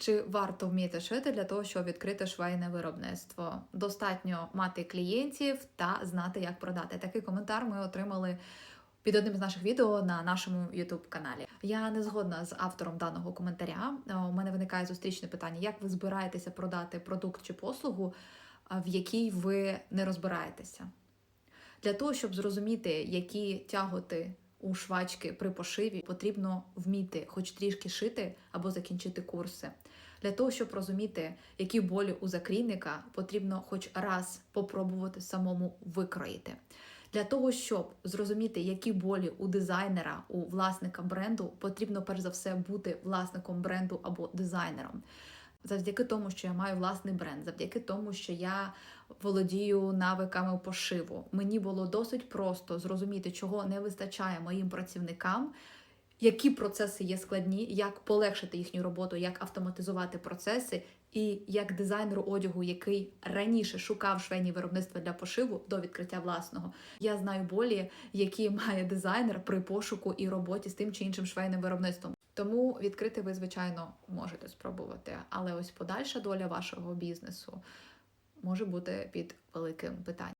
Чи варто вміти шити для того, щоб відкрити швейне виробництво? Достатньо мати клієнтів та знати, як продати. Такий коментар ми отримали під одним з наших відео на нашому youtube каналі. Я не згодна з автором даного коментаря. Е, У мене виникає зустрічне питання: як ви збираєтеся продати продукт чи послугу, в якій ви не розбираєтеся? Для того, щоб зрозуміти, які тяготи у швачки при пошиві, потрібно вміти хоч трішки шити або закінчити курси. Для того, щоб розуміти, які болі у закрійника, потрібно хоч раз попробувати самому викроїти. Для того, щоб зрозуміти, які болі у дизайнера, у власника бренду, потрібно перш за все бути власником бренду або дизайнером. Завдяки тому, що я маю власний бренд, завдяки тому, що я володію навиками пошиву, мені було досить просто зрозуміти, чого не вистачає моїм працівникам, які процеси є складні, як полегшити їхню роботу, як автоматизувати процеси, і як дизайнеру одягу, який раніше шукав швейні виробництва для пошиву до відкриття власного, я знаю болі, які має дизайнер при пошуку і роботі з тим чи іншим швейним виробництвом. Тому відкрити ви, звичайно, можете спробувати, але ось подальша доля вашого бізнесу може бути під великим питанням.